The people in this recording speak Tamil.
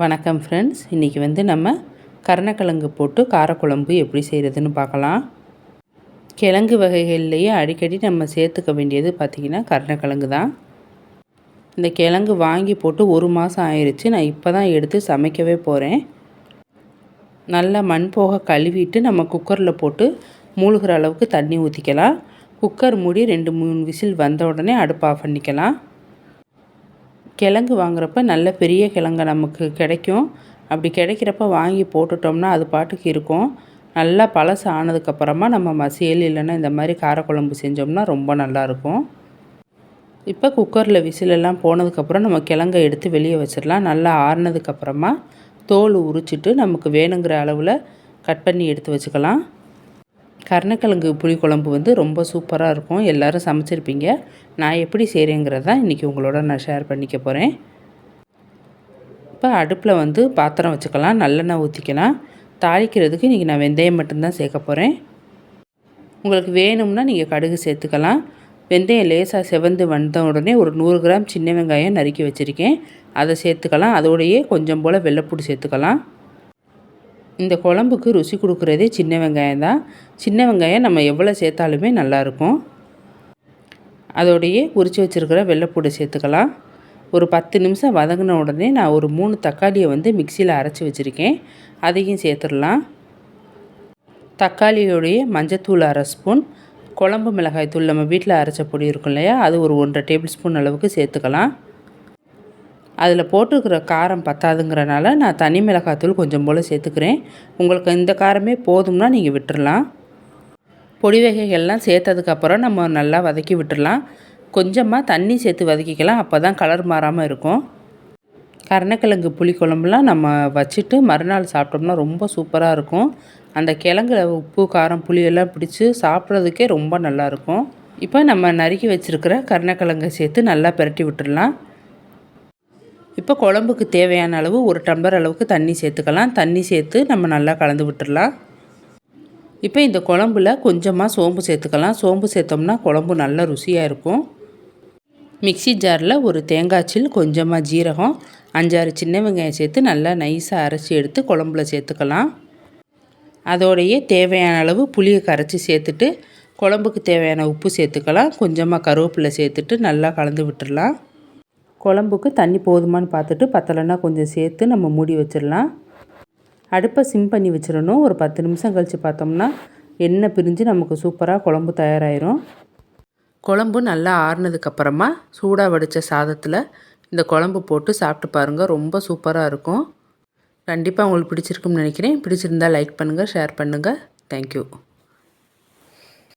வணக்கம் ஃப்ரெண்ட்ஸ் இன்றைக்கி வந்து நம்ம கருணக்கிழங்கு போட்டு காரக்குழம்பு எப்படி செய்கிறதுன்னு பார்க்கலாம். கிழங்கு வகைகள்லேயே அடிக்கடி நம்ம சேர்த்துக்க வேண்டியது பார்த்திங்கன்னா கருணக்கிழங்கு தான். இந்த கிழங்கு வாங்கி போட்டு ஒரு மாதம் ஆயிடுச்சு நான் இப்போ தான் எடுத்து சமைக்கவே போகிறேன் நல்லா மண் போக கழுவிட்டு நம்ம குக்கரில் போட்டு மூழ்கிற அளவுக்கு தண்ணி ஊற்றிக்கலாம் குக்கர் மூடி ரெண்டு மூணு விசில் வந்த உடனே அடுப்பு ஆஃப் பண்ணிக்கலாம். கிழங்கு வாங்குறப்ப நல்ல பெரிய கிழங்கு நமக்கு கிடைக்கும். அப்படி கிடைக்கிறப்ப வாங்கி போட்டுட்டோம்னா அது பாட்டுக்கு இருக்கும். நல்லா பழசு ஆனதுக்கப்புறமா நம்ம மசியல் இல்லைன்னா இந்த மாதிரி காரக்குழம்பு செஞ்சோம்னா ரொம்ப நல்லாயிருக்கும் இப்போ குக்கரில் விசிலெல்லாம் போனதுக்கப்புறம் நம்ம கிழங்கை எடுத்து வெளியே வச்சிடலாம். நல்லா ஆறுனதுக்கப்புறமா தோல் உரிச்சிட்டு நமக்கு வேணுங்கிற அளவில் கட் பண்ணி எடுத்து வச்சுக்கலாம். கருணக்கிழங்கு புளிக்குழம்பு வந்து ரொம்ப சூப்பராக இருக்கும். எல்லோரும் சமைச்சிருப்பீங்க. நான் எப்படி செய்கிறேங்கிறத இன்றைக்கி உங்களோட நான் ஷேர் பண்ணிக்க போகிறேன் இப்போ அடுப்பில் வந்து பாத்திரம் வச்சுக்கலாம். நல்லெண்ணெய் ஊற்றிக்கலாம் தாளிக்கிறதுக்கு இன்றைக்கி நான் வெந்தயம் மட்டும்தான் சேர்க்க போகிறேன் உங்களுக்கு வேணும்னா நீங்கள் கடுகு சேர்த்துக்கலாம். வெந்தயம் லேசாக செவந்து வந்த உடனே ஒரு நூறு கிராம் சின்ன வெங்காயம் நறுக்கி வச்சுருக்கேன். அதை சேர்த்துக்கலாம். அதோடையே கொஞ்சம் போல் வெள்ளைப்பூடி சேர்த்துக்கலாம். இந்த குழம்புக்கு ருசி கொடுக்குறதே சின்ன வெங்காயம் தான். சின்ன வெங்காயம் நம்ம எவ்வளோ சேர்த்தாலுமே நல்லாயிருக்கும் அதோடையே உரித்து வச்சுருக்கிற வெள்ளைப்பூடை சேர்த்துக்கலாம். ஒரு பத்து நிமிஷம் வதங்கின உடனே நான் ஒரு மூணு தக்காளியை வந்து மிக்சியில் அரைச்சி வச்சுருக்கேன். அதையும் சேர்த்துடலாம். தக்காளியோடைய மஞ்சத்தூள் அரை ஸ்பூன் குழம்பு மிளகாய் தூள் நம்ம வீட்டில் அரைச்ச பொடி இருக்கும் இல்லையா அது ஒரு ஒன்றரை டேபிள் ஸ்பூன் அளவுக்கு சேர்த்துக்கலாம். அதில் போட்டிருக்கிற காரம் பத்தாதுங்கிறனால நான் தனி மிளகாத்தூள் கொஞ்சம் போல் சேர்த்துக்கிறேன். உங்களுக்கு இந்த காரமே போதும்னா நீங்கள் விட்டுடலாம் பொடி வகைகள்லாம் சேர்த்ததுக்கப்புறம் நம்ம நல்லா வதக்கி விட்டுடலாம் கொஞ்சமாக தண்ணி சேர்த்து வதக்கிக்கலாம் அப்போ தான் கலர் மாறாமல் இருக்கும். கருணக்கிழங்கு புளிக்குழம்புலாம் நம்ம வச்சுட்டு மறுநாள் சாப்பிட்டோம்னா ரொம்ப சூப்பராக இருக்கும். அந்த கிழங்குல உப்பு காரம் புளியெல்லாம் பிடிச்சி சாப்பிட்றதுக்கே ரொம்ப நல்லாயிருக்கும் இப்போ நம்ம நறுக்கி வச்சுருக்கிற கருணக்கிழங்கை சேர்த்து நல்லா பிரட்டி விட்டுடலாம் இப்போ குழம்புக்கு தேவையான அளவு ஒரு டம்ளர் அளவுக்கு தண்ணி சேர்த்துக்கலாம். தண்ணி சேர்த்து நம்ம நல்லா கலந்து விட்டுடலாம் இப்போ இந்த குழம்புல கொஞ்சமாக சோம்பு சேர்த்துக்கலாம். சோம்பு சேர்த்தோம்னா குழம்பு நல்லா ருசியாக இருக்கும். மிக்சி ஜாரில் ஒரு தேங்காய்ச்சில் கொஞ்சமாக ஜீரகம் அஞ்சாறு சின்ன வெங்காயம் சேர்த்து நல்லா நைஸாக அரைச்சி எடுத்து குழம்புல சேர்த்துக்கலாம். அதோடையே தேவையான அளவு புளியை கரைச்சி சேர்த்துட்டு குழம்புக்கு தேவையான உப்பு சேர்த்துக்கலாம். கொஞ்சமாக கருவேப்பிலை சேர்த்துட்டு நல்லா கலந்து விட்டுடலாம் குழம்புக்கு தண்ணி போதுமான்னு பார்த்துட்டு பத்தலைன்னா கொஞ்சம் சேர்த்து நம்ம மூடி வச்சிடலாம். அடுப்பை சிம் பண்ணி வச்சிடணும். ஒரு பத்து நிமிஷம் கழித்து பார்த்தோம்னா எண்ணெய் பிரிஞ்சு நமக்கு சூப்பராக குழம்பு தயாராகிரும் குழம்பு நல்லா ஆறுனதுக்கப்புறமா சூடாக வடித்த சாதத்தில் இந்த குழம்பு போட்டு சாப்பிட்டு பாருங்கள் ரொம்ப சூப்பராக இருக்கும். கண்டிப்பாக உங்களுக்கு பிடிச்சிருக்குன்னு நினைக்கிறேன். பிடிச்சிருந்தால் லைக் பண்ணுங்கள் ஷேர் பண்ணுங்கள் தேங்க்யூ